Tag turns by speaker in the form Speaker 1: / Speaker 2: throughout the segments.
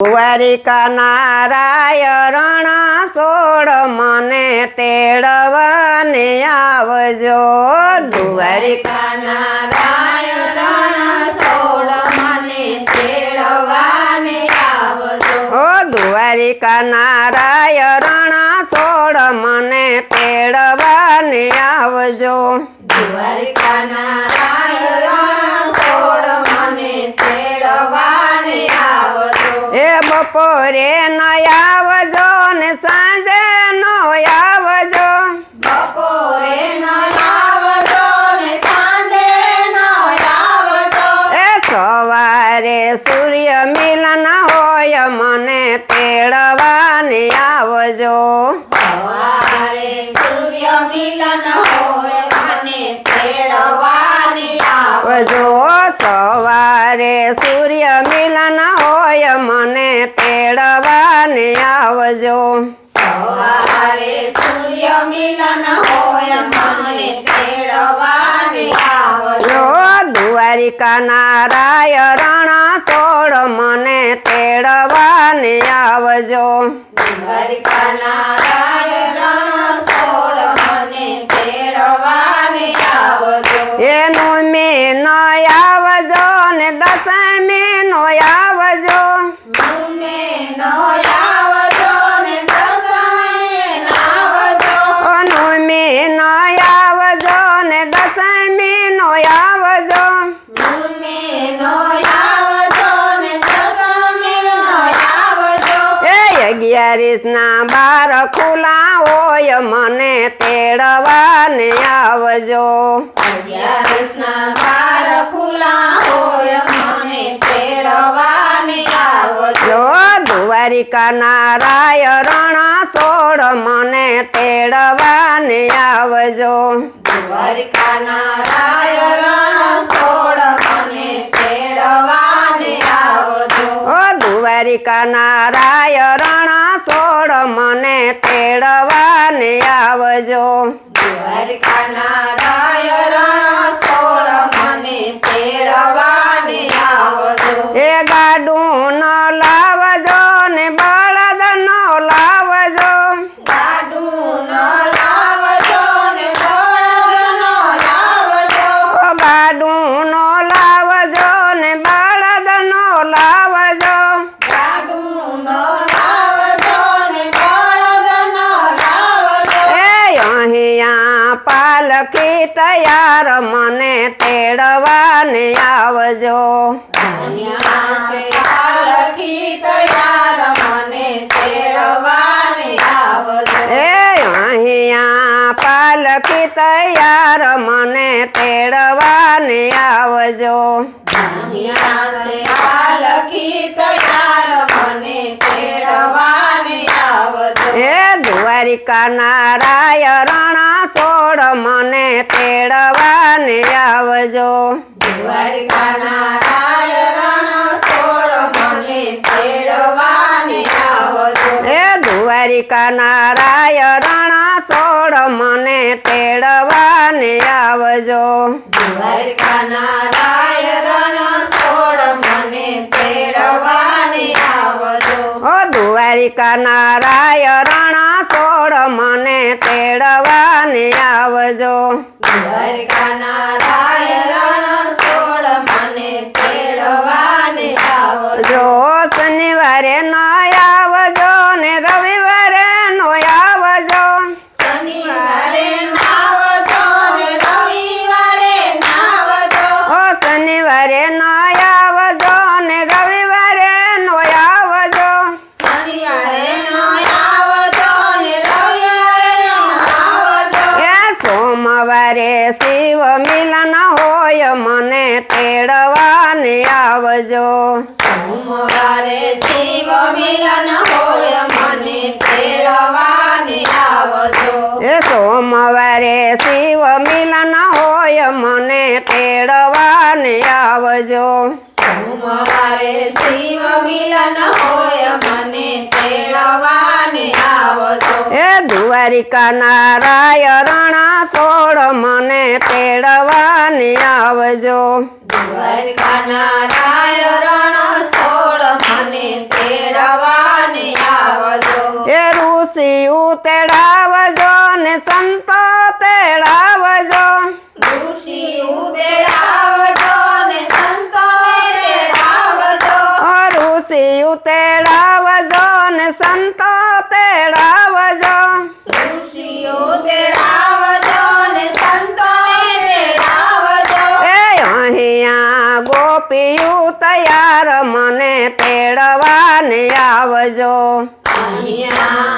Speaker 1: દ્વારિકા નારાયણ સોળ મને તેડવાને આવજો. દ્વારિકા
Speaker 2: નારાયણ સોળ મને તેડવાને આવજો.
Speaker 1: ઓ દ્વારિકા નારાયણ સોળ મને તેડવાને આવજો.
Speaker 2: દ્વારિકા નારાયણ સોળ મને તેડવાને આવજો
Speaker 1: એ બપોરે ન આવજો ને સાંજે નો આવજો.
Speaker 2: બપોરે ન આવજો ને સાંજે નો આવજો.
Speaker 1: એ સવારે સૂર્ય મિલન હોય મને તેડવાને આવજો.
Speaker 2: સવારે સૂર્ય મિલન હોય મને તેડવાને આવજો.
Speaker 1: સવારે સૂર્ય મિલન તેડવાને આવજો.
Speaker 2: સવારે સૂર્ય મિલન હોય મને તેડવાને આવજો.
Speaker 1: દ્વારિકા નારાયણ સોળ મને તેડવાને આવજો.
Speaker 2: દ્વારિકા નારાયણ સોળ મને તેડવાને આવજો.
Speaker 1: એનું એ અગિયારીસ બાર ખુલા હોય મને તેડવાને આવજો.
Speaker 2: અગિયારીસના બાર ખુલા હોય મને તેડવાને આવજો.
Speaker 1: દ્વારિકા નારાયણ સોળ મને તેડવાને આવજો.
Speaker 2: દ્વારિકા નારાયણ સોળ મને તેડવાને આવજો.
Speaker 1: ઓ દ્વારિકા મને તેડવાને આવજો.
Speaker 2: દ્વારિકા
Speaker 1: પાલખી તૈયાર મને તેડવાને આવજો.
Speaker 2: અહીંયા તૈયાર મને તેડવાને આવજો.
Speaker 1: પાલખી તૈયાર મને તેડવાને આવજો. એ દ્વારિકા નારાયણ તેડવાને આવજો.
Speaker 2: દ્વારિકા નારાયણ સોળ મને તેડવાને આવજો.
Speaker 1: એ દ્વારિકા નારાયણ સોળ મને તેડવાને આવજો.
Speaker 2: દ્વારિકા નારાયણ સોળ મને તેડવાને આવજો.
Speaker 1: ઓ દ્વારિકા નારાયણ મને તેડવાને આવજો.
Speaker 2: દ્વારિકા નારાયણ સોળ મને તેડવાને આવજો
Speaker 1: જો શનિવારે ન આવજો ને રવિવારે નો આવજો
Speaker 2: શનિવારે નાવજો ને રવિવારે નાવજો
Speaker 1: ઓ શનિવારે ન આવજો ને રવિવારે નો આવજો
Speaker 2: શનિવારે નો આવજો ને રવિવારે નાવજો
Speaker 1: એ સોમવારે શિવ મિલન હોય મને તેડવાને આવજો.
Speaker 2: સોમવારે શિવ મિલન હોય મને તેડવાને આવજો.
Speaker 1: એ સોમવારે શિવ મિલન હોય મને તેડવાને આવજો.
Speaker 2: સોમવારે શિવ મિલન હોય મને તેડવાને આવજો.
Speaker 1: એ દ્વારિકા નારાયણ સોળ મને તેડવાની આવજો.
Speaker 2: દ્વારિકા નારાયણ સોળ મને
Speaker 1: તેડવાની આવજો. એ
Speaker 2: ઋષિ ઉતેડાવજો ને સંતો તેડાવજો.
Speaker 1: ઋષિ
Speaker 2: ઉતેડાવજો ને સંતો તેડાવજો.
Speaker 1: ઋષિ ઉતેડ મને તેડવાને આવજો.
Speaker 2: અહીંયા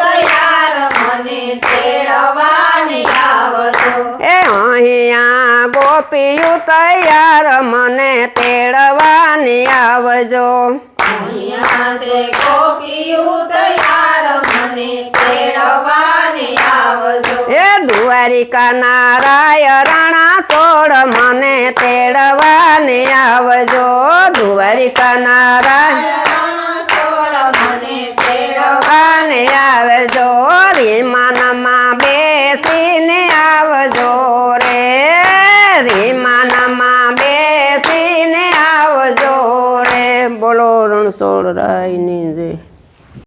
Speaker 2: તૈયાર મને તેડવાની આવજો.
Speaker 1: એ અહીંયા ગોપીયું તૈયાર મને તેડવાની આવજો.
Speaker 2: ગોપીયું તૈયાર મને આવજો
Speaker 1: એ દ્વારિકા નારાય રણા સોળ મને તેડવાને આવજો. દ્વારિકા નારાય
Speaker 2: રણ
Speaker 1: આવજો. રે રીમાનમાં બેસીને આવજો રે. રીમાનમાં બેસીને આવજો રે. બોલો રણછોડ રાયની જય.